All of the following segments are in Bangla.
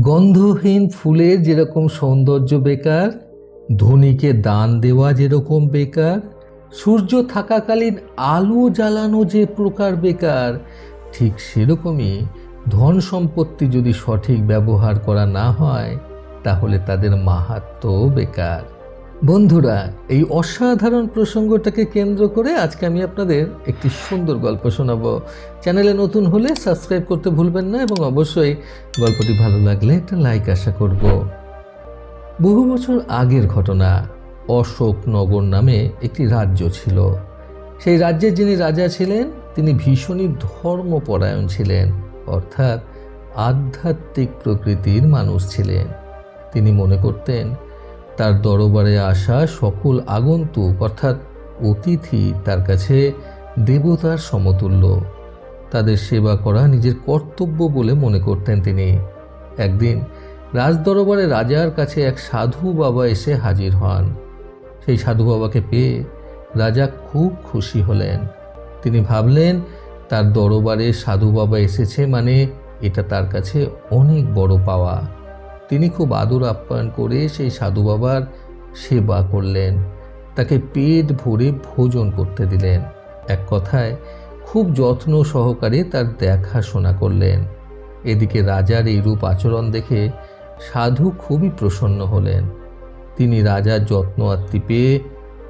গন্ধহীন ফুলের যেরকম সৌন্দর্য বেকার, ধনীকে দান দেওয়া যেরকম বেকার, সূর্য থাকাকালীন আলো জ্বালানো যে প্রকার বেকার, ঠিক সেরকমই ধন সম্পত্তি যদি সঠিক ব্যবহার করা না হয়, তাহলে তাদের মাহাত্ম বেকার। বন্ধুরা, এই অসাধারণ প্রসঙ্গটাকে কেন্দ্র করে আজকে আমি আপনাদের একটি সুন্দর গল্প শোনাবো। চ্যানেলে নতুন হলে সাবস্ক্রাইব করতে ভুলবেন না এবং অবশ্যই গল্পটি ভালো লাগলে একটা লাইক আশা করব। বহু বছর আগের ঘটনা, অশোকনগর নামে একটি রাজ্য ছিল। সেই রাজ্যের যিনি রাজা ছিলেন, তিনি ভীষণই ধর্মপরায়ণ ছিলেন, অর্থাৎ আধ্যাত্মিক প্রকৃতির মানুষ ছিলেন। তিনি মনে করতেন তার দরবারে আসা সকল আগন্তুক, অর্থাৎ অতিথি, তার কাছে দেবতার সমতুল্য। তাদের সেবা করা নিজের কর্তব্য বলে মনে করতেন তিনি। একদিন রাজদরবারে রাজার কাছে এক সাধু বাবা এসে হাজির হন। সেই সাধু বাবাকে পেয়ে রাজা খুব খুশি হলেন। তিনি ভাবলেন, তার দরবারে সাধু বাবা এসেছে মানে এটা তার কাছে অনেক বড় পাওয়া। তিনি খুব আদর আপ্যায়ন করে সেই সাধু বাবার সেবা করলেন। তাকে পেট ভরে ভোজন করতে দিলেন। এক কথায়, খুব যত্ন সহকারে তার দেখাশোনা করলেন। এদিকে রাজার এই রূপ আচরণ দেখে সাধু খুবই প্রসন্ন হলেন। তিনি রাজার যত্ন আত্মি পেয়ে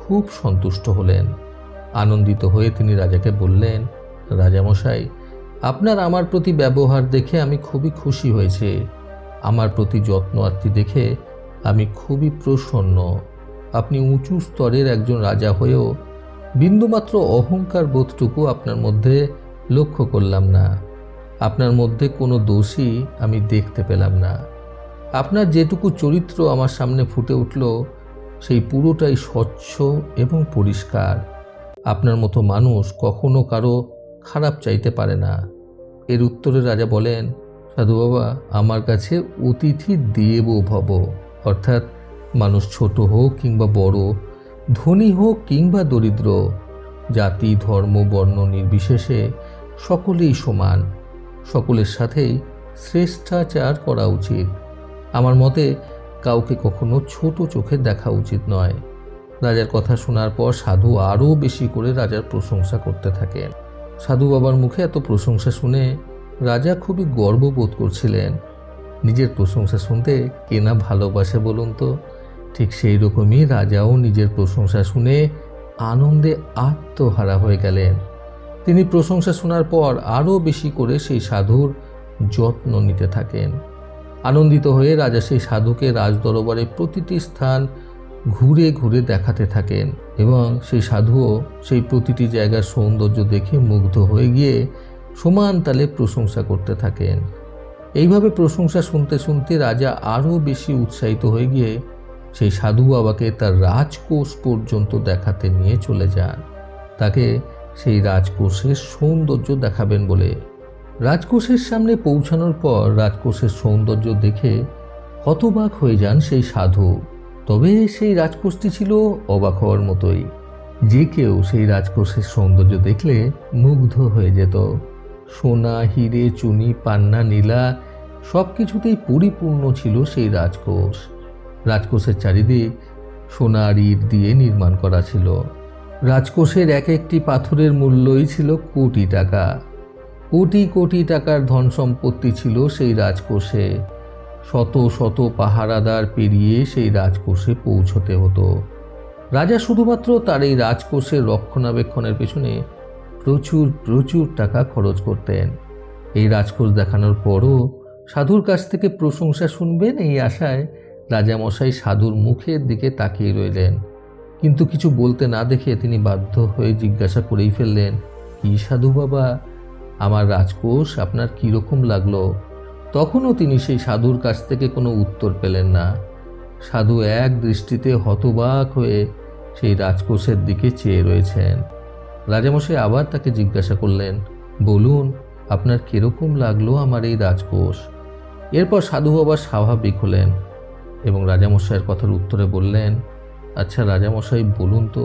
খুব সন্তুষ্ট হলেন। আনন্দিত হয়ে তিনি রাজাকে বললেন, রাজামশাই, আপনার আমার প্রতি ব্যবহার দেখে আমি খুবই খুশি হয়েছে। আমার প্রতি যত্ন আত্মি দেখে আমি খুবই প্রসন্ন। আপনি উঁচু স্তরের একজন রাজা হয়েও বিন্দুমাত্র অহংকার বোধটুকু আপনার মধ্যে লক্ষ্য করলাম না। আপনার মধ্যে কোনো দোষী আমি দেখতে পেলাম না। আপনার যেটুকু চরিত্র আমার সামনে ফুটে উঠল, সেই পুরোটাই স্বচ্ছ এবং পরিষ্কার। আপনার মতো মানুষ কখনো কারও খারাপ চাইতে পারে না। এর উত্তরে রাজা বলেন সাধু বাবা, আমার কাছে অতিথি দেব ভব। অর্থাৎ মানুষ ছোট হোক কিংবা বড়, ধনী হোক কিংবা দরিদ্র, জাতি, ধর্ম, বর্ণ নির্বিশেষে সকলেই সমান। সকলের সাথেই শ্রেষ্ঠাচার করা উচিত। আমার মতে কাউকে কখনো ছোট চোখে দেখা উচিত নয়। রাজার কথা শোনার পর সাধু আরও বেশি করে রাজার প্রশংসা করতে থাকেন। সাধু বাবার মুখে এত প্রশংসা শুনে রাজা খুবই গর্ববোধ করছিলেন। নিজের প্রশংসা শুনতে কে না ভালোবাসে বলুন তো? ঠিক সেই রকমই রাজাও নিজের প্রশংসা শুনে আনন্দে আত্মহারা হয়ে গেলেন। তিনি প্রশংসা শোনার পর আরও বেশি করে সেই সাধুর যত্ন নিতে থাকেন। আনন্দিত হয়ে রাজা সেই সাধুকে রাজদরবারে প্রতিটি স্থান ঘুরে ঘুরে দেখাতে থাকেন এবং সেই সাধুও সেই প্রতিটি জায়গার সৌন্দর্য দেখে মুগ্ধ হয়ে গিয়ে সমান তালে প্রশংসা করতে থাকেন। এইভাবে প্রশংসা শুনতে শুনতে রাজা আরও বেশি উৎসাহিত হয়ে গিয়ে সেই সাধু বাবাকে তার রাজকোষ পর্যন্ত দেখাতে নিয়ে চলে যান। তাকে সেই রাজকোষের সৌন্দর্য দেখাবেন বলে। রাজকোষের সামনে পৌঁছানোর পর রাজকোষের সৌন্দর্য দেখে হতবাক হয়ে যান সেই সাধু। তবে সেই রাজকোষটি ছিল অবাক হওয়ার মতোই। যে কেউ সেই রাজকোষের সৌন্দর্য দেখলে মুগ্ধ হয়ে যেত। সোনা, হিরে, চুনি, পান্না, নীলা সব কিছুতেই পরিপূর্ণ ছিল সেই রাজকোষ। রাজকোষের চারিদিক সোনার ইট দিয়ে নির্মাণ করা ছিল। রাজকোষের এক একটি পাথরের মূল্যই ছিল কোটি টাকা। কোটি কোটি টাকার ধন সম্পত্তি ছিল সেই রাজকোষে। শত শত পাহারাদার পেরিয়ে সেই রাজকোষে পৌঁছতে হতো। রাজা শুধুমাত্র তার এই রাজকোষের রক্ষণাবেক্ষণের পেছনে প্রচুর প্রচুর টাকা খরচ করতেন। এই রাজকোষ দেখানোর পরও সাধুর কাছ থেকে প্রশংসা শুনবেন এই আশায় রাজামশাই সাধুর মুখের দিকে তাকিয়ে রইলেন। কিন্তু কিছু বলতে না দেখে তিনি বাধ্য হয়ে জিজ্ঞাসা করেই ফেললেন, কি সাধু বাবা? আমার রাজকোষ আপনার কীরকম লাগল? তখনও তিনি সেই সাধুর কাছ থেকে কোনো উত্তর পেলেন না। সাধু এক দৃষ্টিতে হতবাক হয়ে সেই রাজকোষের দিকে চেয়ে রয়েছেন। রাজামশাই আবার তাকে জিজ্ঞাসা করলেন, বলুন, আপনার কীরকম লাগল আমার এই রাজকোষ? এরপর সাধু বাবা স্বাভাবিক হলেন এবং রাজামশাইয়ের কথার উত্তরে বললেন আচ্ছা রাজামশাই, বলুন তো,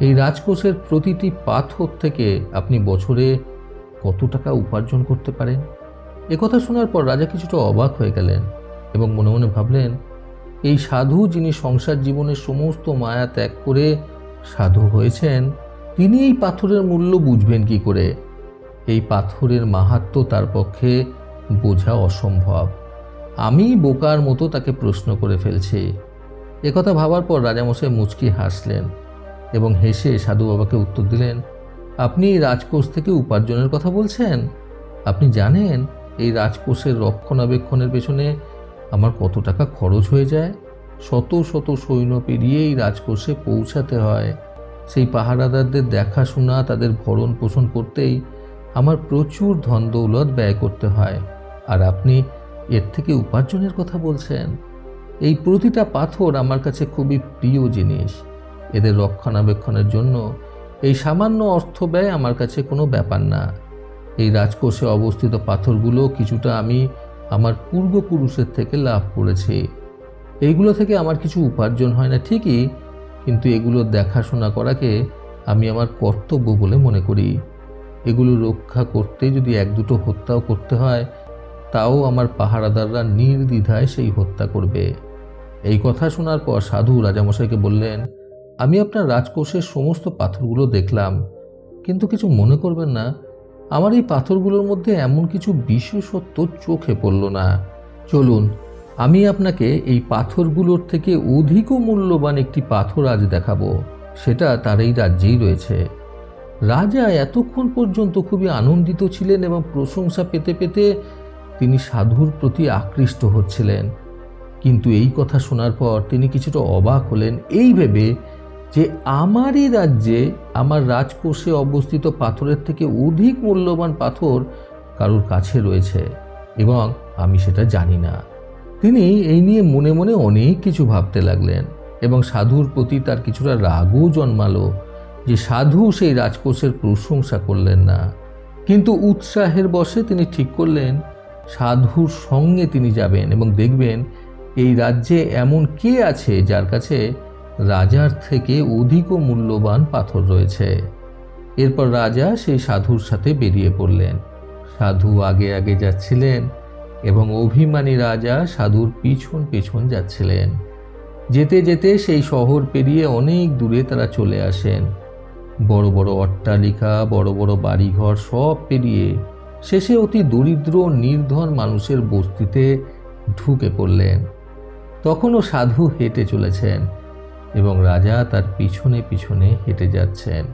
এই রাজকোষের প্রতিটি পাথর থেকে আপনি বছরে কত টাকা উপার্জন করতে পারেন? একথা শোনার পর রাজা কিছুটা অবাক হয়ে গেলেন এবং মনে মনে ভাবলেন, এই সাধু যিনি সংসার জীবনের সমস্ত মায়া ত্যাগ করে সাধু হয়েছেন তিনি এই পাথরের মূল্য বুঝবেন কি করে? এই পাথরের মাহাত্ম তার পক্ষে বোঝা অসম্ভব। আমি বোকার মতো তাকে প্রশ্ন করে ফেলছি। একথা ভাবার পর রাজামশাই মুচকি হাসলেন এবং হেসে সাধু বাবাকে উত্তর দিলেন, আপনি রাজকোষ থেকে উপার্জনের কথা বলছেন? আপনি জানেন এই রাজকোষের রক্ষণাবেক্ষণের পেছনে আমার কত টাকা খরচ হয়ে যায়? শত শত সৈন্য পেরিয়ে এই রাজকোষে পৌঁছাতে হয়। সেই পাহারাদারদের দেখাশোনা, তাদের ভরণ পোষণ করতেই আমার প্রচুর ধন দৌলত ব্যয় করতে হয়। আর আপনি এর থেকে উপার্জনের কথা বলছেন? এই প্রতিটা পাথর আমার কাছে খুবই প্রিয় জিনিস। এদের রক্ষণাবেক্ষণের জন্য এই সামান্য অর্থ ব্যয় আমার কাছে কোনো ব্যাপার না। এই রাজকোষে অবস্থিত পাথরগুলো কিছুটা আমি আমার পূর্বপুরুষের থেকে লাভ করেছি। এইগুলো থেকে আমার কিছু উপার্জন হয় না, ঠিকই কিন্তু এগুলো দেখাশোনা করাকে আমি আমার কর্তব্য বলে মনে করি। এগুলো রক্ষা করতে যদি এক দুটো হত্যাও করতে হয়, তাও আমার পাহারাদাররা নির্দ্বিধায় সেই হত্যা করবে। এই কথা শোনার পর সাধু রাজামশাইকে বললেন, আমি আপনার রাজকোষের সমস্ত পাথরগুলো দেখলাম, কিন্তু কিছু মনে করবেন না। আমার এই পাথরগুলোর মধ্যে এমন কিছু বিশেষত্ব চোখে পড়ল না। চলুন আমি আপনাকে এই পাথরগুলোর থেকে অধিকও মূল্যবান একটি পাথর আজ দেখাবো। সেটা তার এই রাজ্যেই রয়েছে। রাজা এতক্ষণ পর্যন্ত খুবই আনন্দিত ছিলেন এবং প্রশংসা পেতে পেতে তিনি সাধুর প্রতি আকৃষ্ট হচ্ছিলেন। কিন্তু এই কথা শোনার পর তিনি কিছুটা অবাক হলেন। এই ভেবে যে আমারই রাজ্যে আমার রাজকোষে অবস্থিত পাথরের থেকে অধিক মূল্যবান পাথর কারোর কাছে রয়েছে এবং আমি সেটা জানি না। তিনি এই নিয়ে মনে মনে অনেক কিছু ভাবতে লাগলেন এবং সাধুর প্রতি তার কিছুটা রাগও জন্মালো যে সাধু সেই রাজকোষের প্রশংসা করলেন না। কিন্তু উৎসাহের বশে তিনি ঠিক করলেন, সাধুর সঙ্গে তিনি যাবেন এবং দেখবেন এই রাজ্যে এমন কে আছে যার কাছে রাজার থেকে অধিকও মূল্যবান পাথর রয়েছে। এরপর রাজা সেই সাধুর সাথে বেরিয়ে পড়লেন। সাধু আগে আগে যাচ্ছিলেন এবং অভিমানী রাজা সাধুর পিছন পিছন যাচ্ছিলেন। যেতে যেতে সেই শহর পেরিয়ে অনেক দূরে তারা চলে আসেন। বড় বড় অট্টালিকা, বড় বড় বাড়িঘর সব পেরিয়ে শেষে অতি দরিদ্র, নির্ধন মানুষের বস্তিতে ঢুকে পড়লেন। তখনও সাধু হেঁটে চলেছেন এবং রাজা তার পিছনে পিছনে হেঁটে যাচ্ছেন।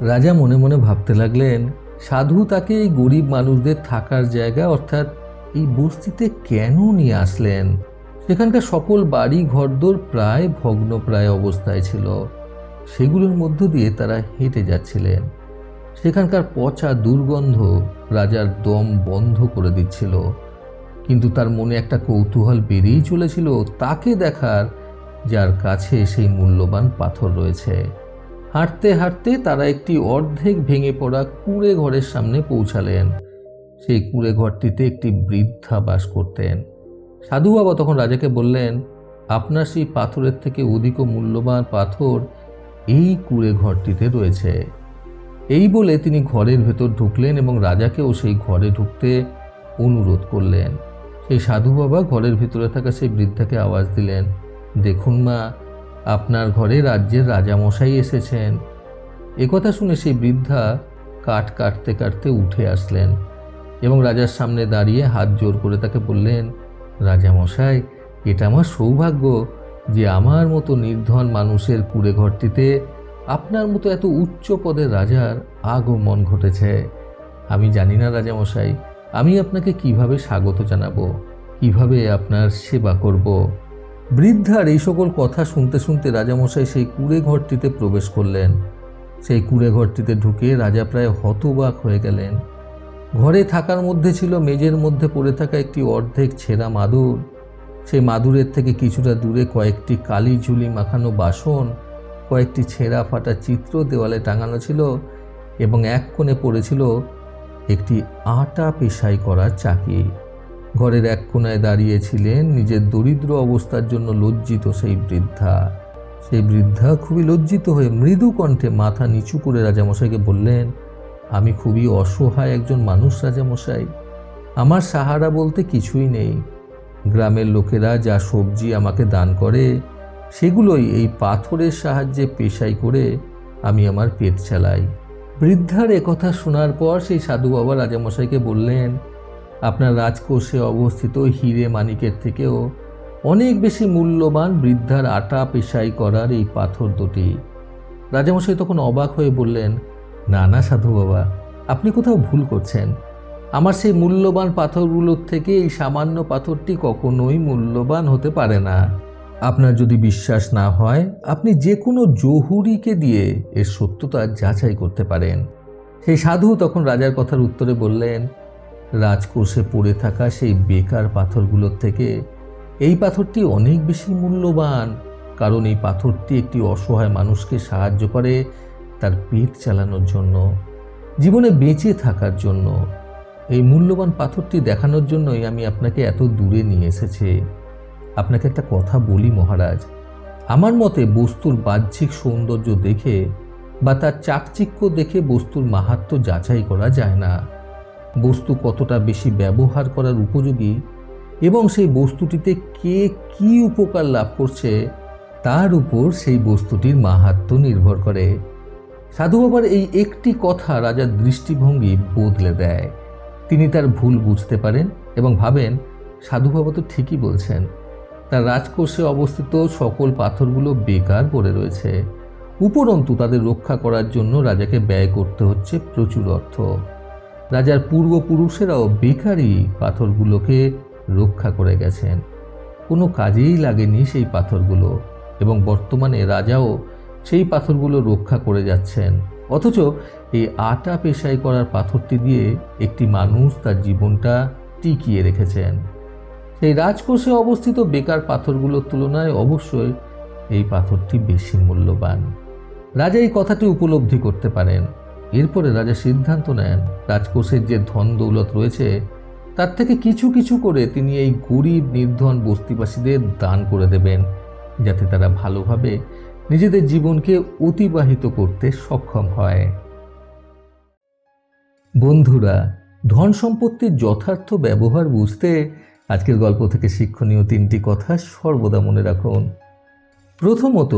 রাজা মনে মনে ভাবতে লাগলেন, সাধু তাকে এই গরিব মানুষদের থাকার জায়গা অর্থাৎ এই বস্তিতে কেন নিয়ে আসলেন? সেখানকার সকল বাড়ি ঘরদোর প্রায় ভগ্নপ্রায় অবস্থায় ছিল। সেগুলোর মধ্য দিয়ে তারা হেঁটে যাচ্ছিলেন। সেখানকার পচা দুর্গন্ধ রাজার দম বন্ধ করে দিচ্ছিল। কিন্তু তার মনে একটা কৌতূহল বেরিয়েই চলেছিল তাকে দেখার, যার কাছে সেই মূল্যবান পাথর রয়েছে। হাঁটতে হাঁটতে তারা একটি অর্ধেক ভেঙে পড়া কুঁড়ে ঘরের সামনে পৌঁছালেন। সেই কুঁড়ে ঘরটিতে একটি বৃদ্ধা বাস করতেন। সাধু বাবা তখন রাজাকে বললেন, আপনার সেই পাথরের থেকে অধিক মূল্যবান পাথর এই কুঁড়ে ঘরটিতে রয়েছে। এই বলে তিনি ঘরের ভেতর ঢুকলেন এবং রাজাকেও সেই ঘরে ঢুকতে অনুরোধ করলেন। সেই সাধু বাবা ঘরের ভিতরে থাকা সেই বৃদ্ধাকে আওয়াজ দিলেন, দেখুন মা, আপনার ঘরে রাজ্যের রাজামশাই এসেছেন। একথা শুনে সেই বৃদ্ধা কাঠ কাটতে কাটতে উঠে আসলেন। এবং রাজার সামনে দাঁড়িয়ে হাত জোর করে তাকে বললেন রাজামশাই এটা আমার সৌভাগ্য যে আমার মতো নির্ধন মানুষের কুড়ে ঘরটিতে আপনার মতো এত উচ্চ পদের রাজার আগমন ঘটেছে। আমি জানি না রাজামশাই আমি আপনাকে কীভাবে স্বাগত জানাব, কীভাবে আপনার সেবা করব? বৃদ্ধার এই সকল কথা শুনতে শুনতে রাজামশাই সেই কুড়ে ঘরটিতে প্রবেশ করলেন। সেই কুড়ে ঘরটিতে ঢুকে রাজা প্রায় হতবাক হয়ে গেলেন। ঘরে থাকার মধ্যে ছিল মেজের মধ্যে পড়ে থাকা একটি অর্ধেক ছেঁড়া মাদুর। সেই মাদুরের থেকে কিছুটা দূরে কয়েকটি কালি ঝুলি মাখানো বাসন, কয়েকটি ছেঁড়া ফাটা চিত্র দেওয়ালে টাঙানো ছিল এবং এক কোণে পড়েছিল একটি আটা পেশাই করা চাকি। ঘরের এক কোনায় দাঁড়িয়েছিলেন নিজের দরিদ্র অবস্থার জন্য লজ্জিত সেই বৃদ্ধা। সেই বৃদ্ধা খুবই লজ্জিত হয়ে মৃদু কণ্ঠে মাথা নিচু করে রাজামশাইকে বললেন আমি খুবই অসহায় একজন মানুষ, রাজামশাই। আমার সাহারা বলতে কিছুই নেই। গ্রামের লোকেরা যা সবজি আমাকে দান করে, সেগুলোই এই পাথরের সাহায্যে পেশাই করে আমি আমার পেট চালাই। বৃদ্ধার একথা শোনার পর সেই সাধু বাবা রাজামশাইকে বললেন, আপনার রাজকোষে অবস্থিত হিরে মানিকের থেকেও অনেক বেশি মূল্যবান বৃদ্ধার আটা পেশাই করার এই পাথর দুটি। রাজামশাই তখন অবাক হয়ে বললেন না না সাধু বাবা, আপনি কোথাও ভুল করছেন। আমার সেই মূল্যবান পাথরগুলোর থেকে এই সামান্য পাথরটি কখনোই মূল্যবান হতে পারে না। আপনার যদি বিশ্বাস না হয়, আপনি যে কোনো জহুরিকে দিয়ে এর সত্যতা যাচাই করতে পারেন। সেই সাধু তখন রাজার কথার উত্তরে বললেন, রাজকোষে পড়ে থাকা সেই বেকার পাথরগুলোর থেকে এই পাথরটি অনেক বেশি মূল্যবান, কারণ এই পাথরটি একটি অসহায় মানুষকে সাহায্য করে তার পেট চালানোর জন্য, জীবনে বেঁচে থাকার জন্য, এই মূল্যবান পাথরটি দেখানোর জন্যই আমি আপনাকে এত দূরে নিয়ে এসেছি। আপনাকে একটা কথা বলি মহারাজ, আমার মতে বস্তুর বাহ্যিক সৌন্দর্য দেখে বা তার চাকচিক্য দেখে বস্তুর মাহাত্ম্য যাচাই করা যায় না। বস্তু কতটা বেশি ব্যবহার করার উপযোগী এবং সেই বস্তুটিতে কে কি উপকার লাভ করছে, তার উপর সেই বস্তুটির মাহাত্ম্য নির্ভর করে। সাধু বাবার এই একটি কথা রাজার দৃষ্টিভঙ্গি বদলে দেয়। তিনি তার ভুল বুঝতে পারেন এবং ভাবেন, সাধু বাবা তো ঠিকই বলছেন, তার রাজকোষে অবস্থিত সকল পাথরগুলো বেকার পড়ে রয়েছে। উপরন্তু তাদের রক্ষা করার জন্য রাজাকে ব্যয় করতে হচ্ছে প্রচুর অর্থ। রাজার পূর্বপুরুষেরাও বেকারই পাথরগুলোকে রক্ষা করে গেছেন। কোনো কাজেই লাগেনি সেই পাথরগুলো এবং বর্তমানে রাজাও সেই পাথরগুলো রক্ষা করে যাচ্ছেন। অথচ এই আটা পেশাই করার পাথরটি দিয়ে একটি মানুষ তার জীবনটা টিকিয়ে রেখেছেন। সেই রাজকোষে অবস্থিত বেকার পাথরগুলোর তুলনায় অবশ্যই এই পাথরটি বেশি মূল্যবান। রাজা এই কথাটি উপলব্ধি করতে পারেন। এরপরে রাজা সিদ্ধান্ত নেন, রাজকোষের যে ধন দৌলত রয়েছে, তার থেকে কিছু কিছু করে তিনি এই গরিব নির্ধন বস্তিবাসীদের দান করে দেবেন, যাতে তারা ভালোভাবে নিজেদের জীবনকে অতিবাহিত করতে সক্ষম হয়। বন্ধুরা, ধন সম্পত্তির যথার্থ ব্যবহার বুঝতে আজকের গল্প থেকে শিক্ষণীয় তিনটি কথা সর্বদা মনে রাখুন। প্রথমত,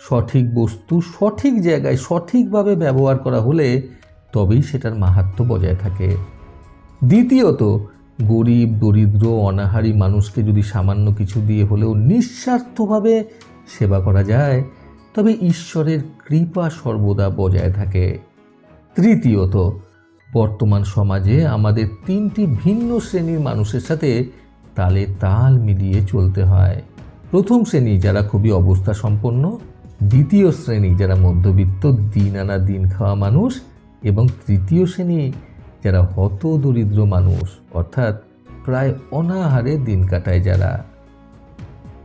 সঠিক বস্তু সঠিক জায়গায় সঠিকভাবে ব্যবহার করা হলে তবেই সেটার মাহাত্ম্য বজায় থাকে। দ্বিতীয়ত, গরিব, দরিদ্র, অনাহারী মানুষকে যদি সামান্য কিছু দিয়ে হলেও নিঃস্বার্থভাবে সেবা করা যায় তবে ঈশ্বরের কৃপা সর্বদা বজায় থাকে। তৃতীয়ত, বর্তমান সমাজে আমাদের তিনটি ভিন্ন শ্রেণির মানুষের সাথে তালে তাল মিলিয়ে চলতে হয়। প্রথম শ্রেণি যারা খুবই অবস্থা সম্পন্ন, দ্বিতীয় শ্রেণি যারা মধ্যবিত্ত দিন আনা দিন খাওয়া মানুষ, এবং তৃতীয় শ্রেণি যারা হত দরিদ্র মানুষ, অর্থাৎ প্রায় অনাহারে দিন কাটায় যারা।